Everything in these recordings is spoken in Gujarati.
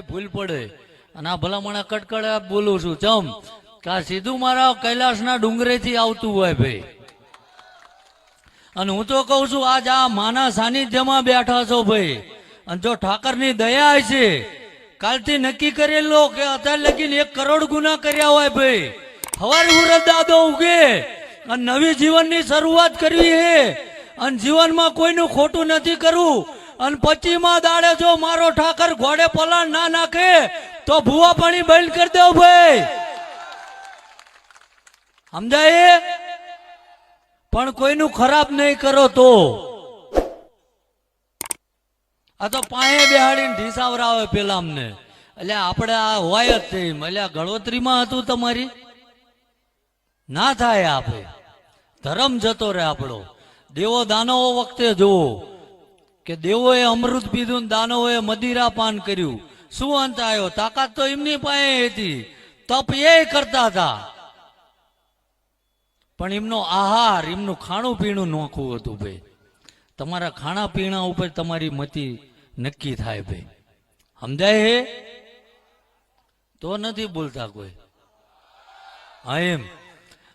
ભૂલ પડે. અને આ ભલામણા કટકડે બોલું છું, ચમ. કે સીધું મારા કૈલાસના ડુંગરેથી આવતું હોય ભાઈ. અને હું તો કહું છું આજ આ માના સાનિધ્યમાં બેઠા છો ભાઈ. અને જો ઠાકરની દયા છે, કાલથી નક્કી કરેલો કે અત્યારે લગીને એક કરોડ ગુના કર્યા હોય ભાઈ. હવાર મુહૂર્ત દાદો ઉગે, અને નવી જીવનની શરૂઆત કરવી છે અને જીવનમાં કોઈનું ખોટું નથી કરવું. અને પચીમાં દાડે જો મારો ઠાકર ઘોડે પલાણ ના નાખે, તો ભૂવા પાણી બંધ કરી દો ભાઈ. સમજાય? પણ કોઈનું ખરાબ નહીં કરો તો. આ તો પાયે બેહાડીને ઢીસાવરાવે પેલા અમને. એટલે આપણે આ હોય જ તેમ. એટલે ગણોતરીમાં હતું તમારી? ના થાય આપણે ધર્મ જતો રહે આપણો. દેવો દાનવો વખતે જોવો કે દેવોએ અમૃત પીધું દાનવોએ મદિરા પાન કર્યું. શું અંત આવ્યો તાકાત તો એમની પાસે હતી. તપ એ કરતા હતા. પણ એમનો આહાર, એમનું ખાણું પીણું નોખું હતું ભાઈ. તમારા ખાણા પીણા ઉપર તમારી મતી નક્કી થાય ભાઈ. સમજાય હે? તો નથી બોલતા કોઈ. હા, એમ.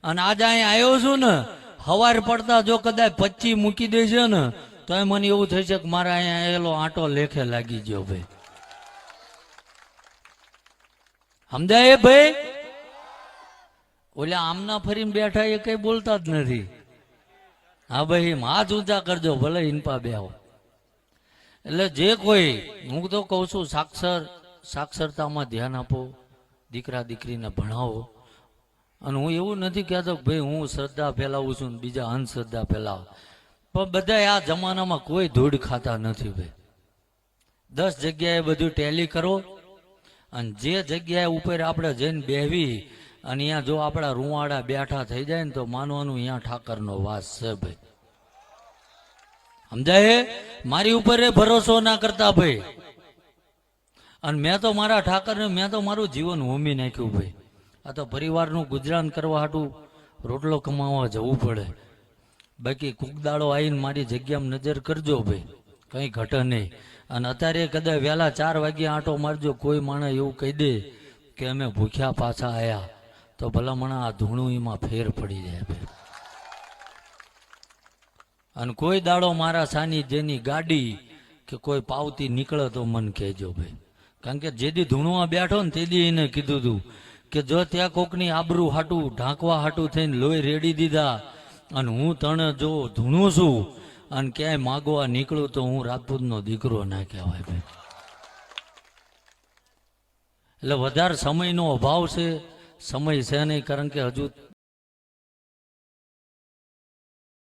અને આજે અહીંયા આવ્યો છું ને, હવાર પડતા જો કદાચ પચ્ચી મૂકી દેશે ને તો એ મને એવું થઈ છે કે મારા અહીંયા એલો આંટો લેખે લાગી ગયો ભાઈ. સમજાય ભાઈ? ઓલા આમના ફરીને બેઠા એ કઈ બોલતા જ નથી. હા ભાઈ હાથ ઊંચા કરજો, ભલે ઇનપા બે આવો એટલે જે કોઈ, હું તો કહું છું, સાક્ષર, સાક્ષરતામાં ધ્યાન આપો, દીકરા દીકરીને ભણાવો. અને હું એવું નથી કહેતો ભાઈ હું શ્રદ્ધા ફેલાવું છું બીજા અંધશ્રદ્ધા ફેલાવો. પણ બધા આ જમાનામાં કોઈ ધૂળ ખાતા નથી ભાઈ. દસ જગ્યાએ બધું ટેલી કરો અને જે જગ્યાએ ઉપર આપણે જઈને બેહવી અને અહીંયા જો આપણા રૂવાડા બેઠા થઈ જાય ને તો માનવાનું અહીંયા ઠાકરનો વાસ છે ભાઈ. સમજાય? મારી ઉપર એ ભરોસો ના કરતા ભાઈ. અને મેં તો મારા ઠાકરને, મેં તો મારું જીવન હોમી નાખ્યું ભાઈ. આ તો પરિવારનું ગુજરાન કરવા હાટું રોટલો કમાવા જવું પડે. બાકી કુકદાળો આવીને મારી જગ્યામાં નજર કરજો ભાઈ, કંઈ ઘટે નહીં. અને અત્યારે કદાચ વહેલા ચાર વાગ્યે આંટો મારજો, કોઈ માણસ એવું કહી દે કે અમે ભૂખ્યા પાછા આયા. તો ભલામણા આ ધૂણું એમાં ફેર પડી જાય અને કોઈ દાડો મારા સાની જેની ગાડી કે કોઈ પાવતી નીકળે તો મન કહેજો ભાઈ. કારણ કે જેદી ધૂણુમાં બેઠો ને તેદી એને કીધું હતું કે જો ત્યાં કોકની આબરૂ હાટું, ઢાંકવા હાટું થઈને લોહી રેડી દીધા અને હું તને જો ધૂણું છું અને ક્યાંય માગવા નીકળું તો હું રાજપૂતનો દીકરો ના કહેવાય ભાઈ. એટલે વધારે સમયનો અભાવ છે, સમય છે નહીં, કારણ કે હજુ